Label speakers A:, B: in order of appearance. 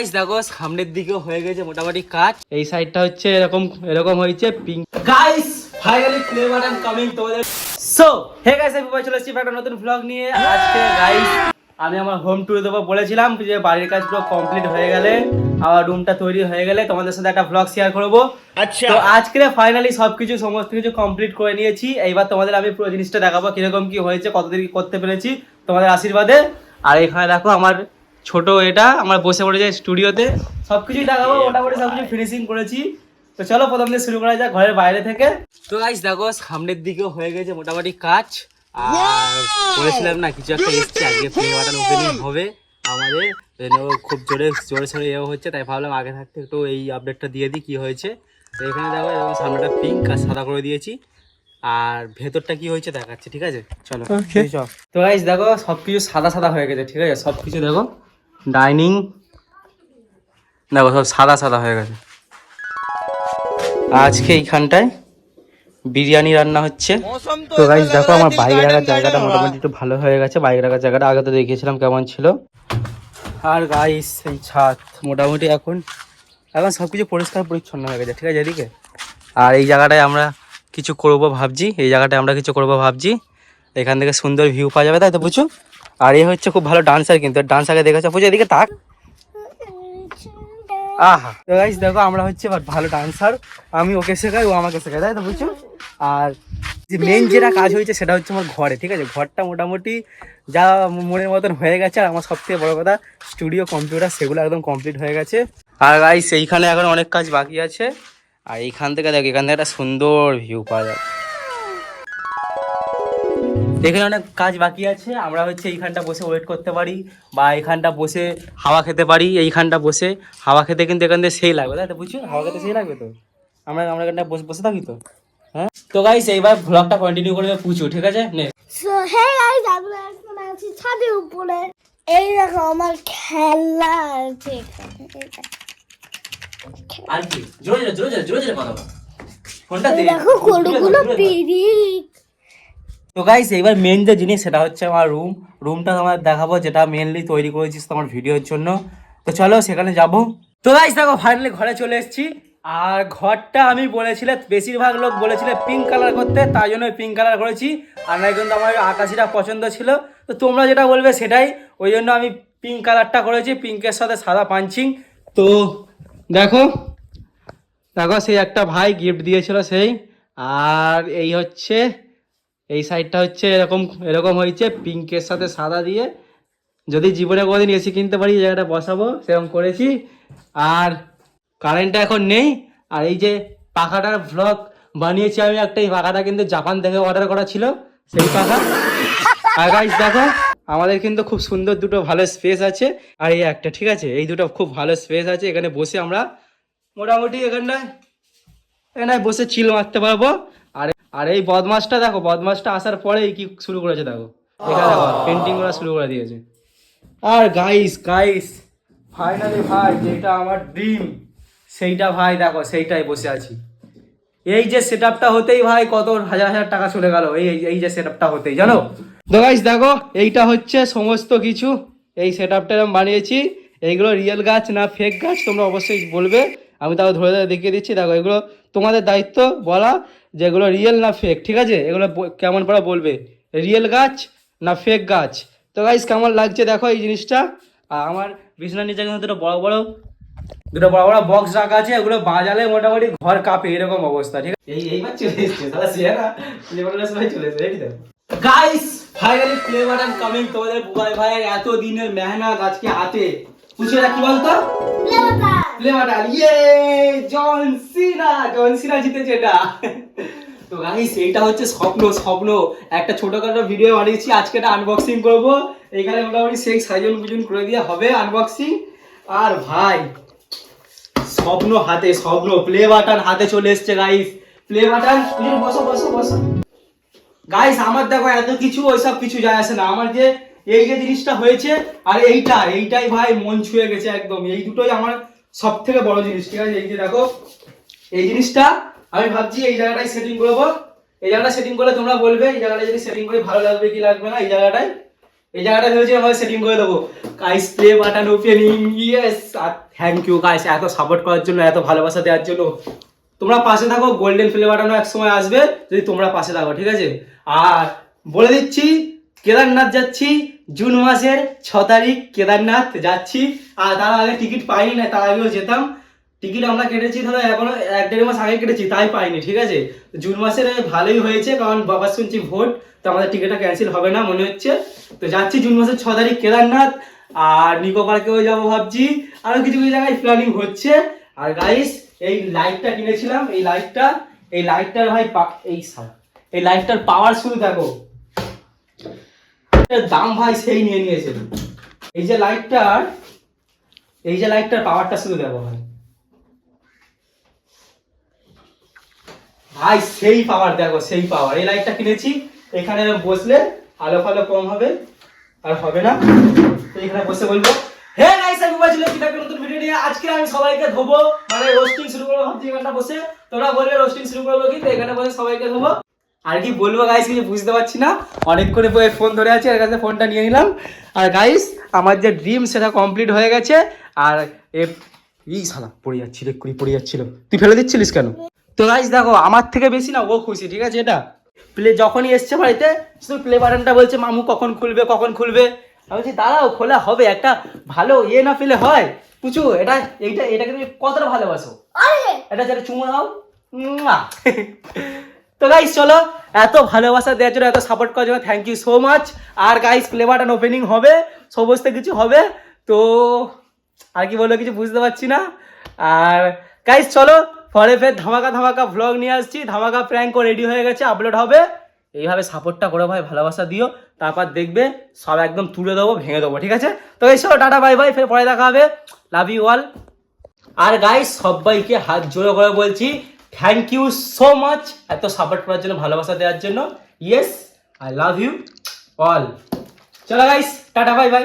A: Guys দেখো সামনের দিকেও হয়ে গেছে মোটামুটি কাজ। এই সাইডটা হচ্ছে এরকম এরকম হয়েছে pink guys finally play button coming তোমাদের। সো হে গাইস আমি চলে এসেছি একটা নতুন ব্লগ নিয়ে। আজকে গাইস আমি আমার হোম ট্যুর দেবো বলেছিলাম যে বাড়ির কাজ পুরো কমপ্লিট হয়ে গেলে আমার রুমটা তৈরি হয়ে গেলে তোমাদের সাথে একটা ব্লগ শেয়ার করব।
B: আচ্ছা।
A: তো আজকে ফাইনালি সবকিছু সমস্ত কিছু কমপ্লিট করে নিয়েছি। এইবার তোমাদের আমি পুরো জিনিসটা দেখাবো কীরকম কি হয়েছে কতদিন করতে পেরেছি তোমাদের আশীর্বাদে। আর এখানে দেখো আমার ছোট এটা আমার বসে পড়েছে স্টুডিওতে। সবকিছুই দেখাবো মোটামুটি সবকিছু ফিনিশিং করেছি। তো চলো প্রথম দিয়ে শুরু করা যাক ঘরের বাইরে থেকে। তো গাইস দেখো সামনের দিকেও হয়ে গেছে মোটামুটি কাজ। আর বলেছিলাম না কিছু একটা এসছে আজকে প্লে বাটন ওপেনিং হবে আমাদের। খুব জোরে জোরে সোরে এও হচ্ছে তাই ভাবলাম আগে থাকতে একটু এই আপডেটটা দিয়ে দিই কি হয়েছে। তো এখানে দেখো এরকম সামনেটা পিঙ্ক আর সাদা করে দিয়েছি। আর ভেতরটা কি হয়েছে দেখাচ্ছি ঠিক আছে? চলো চল। তো গাইস দেখো সবকিছু সাদা সাদা হয়ে গেছে ঠিক আছে? সবকিছু দেখো। ডাইনিং। দেখো, সব সাদা সাদা হয়ে গেছে। আজকে এইখানটায় বিরিয়ানি রান্না হচ্ছে। তো গাইস দেখো, আমার বাইক রাখার জায়গাটা মোটামুটি একটু ভালো হয়ে গেছে। বাইক রাখার জায়গাটা আগে তো দেখিয়েছিলাম কেমন ছিল। আর গাইস এই ছাদ মোটামুটি এখন এখন সব কিছু পরিষ্কার পরিচ্ছন্ন হয়ে গেছে, ঠিক আছে এদিকে? আর এই জায়গাটায় আমরা কিছু করব ভাবছি। এই জায়গাটায় আমরা কিছু করব ভাবছি। এখান থেকে সুন্দর ভিউ পাওয়া যাবে, তাই তো বুঝছ? আর এ হচ্ছে খুব ভালো ডান্সার কিন্তু ডান্স আগে দেখেছ? বুঝছ এদিকে তাক। আহা। তো গাইস দেখো, আমরা হচ্ছে ভালো ডান্সার আমি ওকে শেখাই, ও আমাকে শেখায়, তাই তো বুঝছ? আর যে মেন যেটা কাজ হয়েছে সেটা হচ্ছে আমার ঘরে, ঠিক আছে? ঘরটা মোটামুটি যা মনের মতন হয়ে গেছে, আর আমার সব থেকে বড় কথা স্টুডিও কম্পিউটার সেগুলো একদম কমপ্লিট হয়ে গেছে। আর গাইস এইখানে এখন অনেক কাজ বাকি আছে। আর এইখান থেকে দেখো, এখান থেকে একটা সুন্দর ভিউ পাওয়া যায় এখানে অনেক কাজ বাকি আছে। আমরা হচ্ছে এইখানটা বসে ওয়েট করতে পারি বা এইখানটা বসে হাওয়া খেতে পারি। এইখানটা বসে হাওয়া খেতে কিন্তু এখান থেকে সেই লাগবে। তাই তো বুঝছ? হাওয়া খেতে সেই লাগবে তো? আমরা আমরা এখানটা বসে বসে থাকি তো? হ্যাঁ? তো গাইস এইবার ব্লগটা কন্টিনিউ করে পুচু ঠিক আছে? নে।
C: So, hey guys, আমরা এখন আছি ছাদের উপরে। এই দেখো আমার খেলা আছে।
A: আর কি? জোরে জোরে জোরে জোরে কথা ফোনটা
C: দেখো কতগুলো পিরিক
A: তো গাইস এবার মেন যে জিনিস সেটা হচ্ছে আমার রুম রুমটা তোমার দেখাবো, যেটা মেনলি তৈরি করেছিস তোমার ভিডিওর জন্য। তো চলো সেখানে যাব। তো গাইস দেখো ফাইনালি ঘরে চলে এসেছি। আর ঘরটা আমি বলেছিলে, বেশিরভাগ লোক বলেছিল পিঙ্ক কালার করতে, তাই জন্য পিঙ্ক কালার করেছি। আর নয় কিন্তু আমার আকাশিটা পছন্দ ছিল। তো তোমরা যেটা বলবে সেটাই। ওই জন্য আমি পিঙ্ক কালারটা করেছি পিঙ্কের সাথে সাদা পাঞ্চিং তো দেখো দেখো, সেই একটা ভাই গিফট দিয়েছিল সেই। আর এই হচ্ছে এই সাইডটা হচ্ছে এরকম এরকম হয়েছে পিঙ্কের সাথে সাদা দিয়ে। যদি জীবনে কোনোদিন এসি কিনতে পারি জায়গাটা বসাবো, সেরকম করেছি। আর কারেন্টটা এখন নেই। আর এই যে পাখাটার ভ্লগ বানিয়েছি আমি একটা এই পাখাটা কিন্তু জাপান থেকে অর্ডার করা ছিল, সেই পাখা। আর দেখো, আমাদের কিন্তু খুব সুন্দর দুটো ভালো স্পেস আছে। আর এই একটা, ঠিক আছে? এই দুটো খুব ভালো স্পেস আছে। এখানে বসে আমরা মোটামুটি এখানটায় এখানে বসে চিল মারতে পারব। আর এই বদমাসটা দেখো, বদমাসটা আসার পরেই কি শুরু করেছে দেখো। এখানে পেন্টিং করা শুরু করে দিয়েছে। আর গাইস গাইস ফাইনালি ভাই, যেটা আমার ড্রিম সেইটা ভাই দেখো, সেইটাই বসে আছি। এই যে সেটআপটা হতেই ভাই, কত হাজার হাজার টাকা চলে গেল, এই, এই- যে সেটআপটা হতেই, জানো? তো গাইস দেখো, এইটা হচ্ছে সমস্ত কিছু। এই সেটআপটা আমি বানিয়েছি। এইগুলো রিয়েল গাছ না ফেক গাছ, তোমরা অবশ্যই বলবে। আমি তাও ধরে ধরে দেখিয়ে দিচ্ছি। দেখো, এগুলো তোমাদের দায়িত্ব বলা। যে এগুলো রিয়েল না ফেক ঠিক আছে? এগুলো কেমন করে বলবে? রিয়েল গাছ না ফেক গাছ? তো গাইস কেমন লাগছে? দেখো এই জিনিসটা। আর আমার বিছানার নিচে কিন্তু দুটো বড় বড় দুটো বড় বড় বক্স রাখা আছে। এগুলো বাজালে মোটামুটি ঘর কাঁপে এরকম অবস্থা ঠিক আছে? এই এইবার চলে এসছে। তাহলে সে না প্লে চলে এসছে রেডি দেখো guys finally play button coming তোমাদের বুবাই ভাইয়ের এত দিনের মেহনত আজকে হাতে। পুষে কি বলতো? প্লে বাটন ইয়ে জন সিনা জন সিনা জিতেছে এটা। তো গাইস এইটা হচ্ছে স্বপ্ন স্বপ্ন। একটা ছোটখাটো ভিডিও বানিয়েছি, আজকে এটা আনবক্সিং করব। এখানে মোটামুটি সেই সাইজন বুজন করে দিয়ে হবে আনবক্সিং আর ভাই, স্বপ্ন হাতে, স্বপ্ন। প্লে বাটন হাতে চলে এসছে গাইস প্লে বাটন বসো বসো বসো। গাইস আমার দেখো এত কিছু, ওইসব কিছু যায় আসে না। আমার যে, এই যে জিনিসটা হয়েছে, আর এইটা, এইটাই ভাই মন ছুঁয়ে গেছে একদম। এই দুটোই আমার সব থেকে বড় জিনিস, ঠিক আছে? এই যে দেখো, এই জিনিসটা আমি ভাবছি এই জায়গাটায় সেটিং করব এই জায়গাটা সেটিং করলে তোমরা বলবে, এই জায়গাটা যদি সেটিং করে ভালো লাগবে কি লাগবে না, এই জায়গাটায় এই জায়গাটা ভেবেছি আমাদের সেটিং করে দেবো। Guys play button opening yes R thank you guys এত সাপোর্ট করার জন্য, এত ভালোবাসা দেওয়ার জন্য। তোমরা পাশে থাকো গোল্ডেন প্লে বাটনও এক সময় আসবে, যদি তোমরা পাশে থাকো, ঠিক আছে? আর বলে দিচ্ছি কেদারনাথ যাচ্ছি, জুন মাসের ছ তারিখ কেদারনাথ যাচ্ছি। আর তার আগে টিকিট পাইনি, না তার আগেও যেতাম। টিকিট আমরা কেটেছি ধরো, এখনও এক দেড় মাস আগে কেটেছি, তাই পাইনি, ঠিক আছে? জুন মাসের ভালোই হয়েছে, কারণ বাবা শুনছি ভোট, তো আমাদের টিকিটটা ক্যান্সেল হবে না মনে হচ্ছে। তো যাচ্ছি জুন মাসের ছ তারিখ কেদারনাথ, আর নিকো পার্কেও যাব ভাবছি। আরও কিছু কিছু জায়গায় প্ল্যানিং হচ্ছে। আর গাইস এই লাইটটা কিনেছিলাম, এই লাইটটা এই লাইটটার ভাই এই এই লাইটটার পাওয়ার শুধু দেখো। দাম ভাই সেই নিয়ে নিয়েছে এই যে লাইটটার, এই যে লাইটটার পাওয়ারটা শুধু দেখো ভাই ভাই সেই পাওয়ার দেখো সেই পাওয়ার এই লাইটটা কিনেছি, এখানে বসলে আলো ফালো কম হবে, আর হবে না। এখানে বসে বলব, হে গাইস আমি বলছিল কি একটা নতুন ভিডিও নিয়ে? আজকে আমি সবাইকে ধোবো। মানে রোস্টিং শুরু করব, ভাবছি এখানটা বসে। তোমরা বলবে রোস্টিং শুরু করব কি? তো এখানে বসে সবাইকে ধোবো। আর কি বলব গাইস কিছু বুঝতে পারছি না। অনেক করে ফোন ধরে আছে এর কাছে ফোনটা নিয়ে নিলাম। আর গাইস আমার যে ড্রিম সেটা কমপ্লিট হয়ে গেছে। আর এ ই শালা পড়ে যাচ্ছিল এক্ষুনি পড়ে যাচ্ছিল। তুই ফেলে দিচ্ছিলিস কেন? তো গাইস দেখো আমার থেকে বেশি না ও খুশি ঠিক আছে এটা? প্লে যখনই এসছে বাড়িতে শুধু প্লে বাটনটা বলছে মামু কখন খুলবে কখন খুলবে? আমি বলছি দাঁড়াও খোলা হবে একটা ভালো ইয়ে না পেলে হয়। পুচু এটা এইটা এটাকে তুমি কতটা ভালোবাসো? এটা যেটা চুমু দাও। তো গাইস চলো, এত ভালোবাসা দেওয়ার জন্য এত সাপোর্ট করার জন্য থ্যাংক ইউ সো মাচ আর গাইস প্লে বাটন ওপেনিং হবে, সমস্ত কিছু হবে। তো আর কি বলব, কিছু বুঝতে পারছি না। আর গাইস চলো, পরে ফের ধামাকা ধামাকা ভ্লগ নিয়ে আসছি। ধামাকা প্র্যাঙ্কও রেডি হয়ে গেছে আপলোড হবে। এইভাবে সাপোর্টটা করো ভাই, ভালোবাসা দিও। তারপর দেখবে সব একদম তুলে দেবো, ভেঙে দেবো, ঠিক আছে? তো এই চলো, টাটা বাই বাই ফের পরে দেখা হবে। লাভ ইউ অল আর গাইস সবাইকে হাত জোড়ো করে বলছি থ্যাংক ইউ সো মাচ এত সাপোর্ট করার জন্য, ভালোবাসা দেওয়ার জন্য। Yes I love you all চলো গাইস টাটা বাই বাই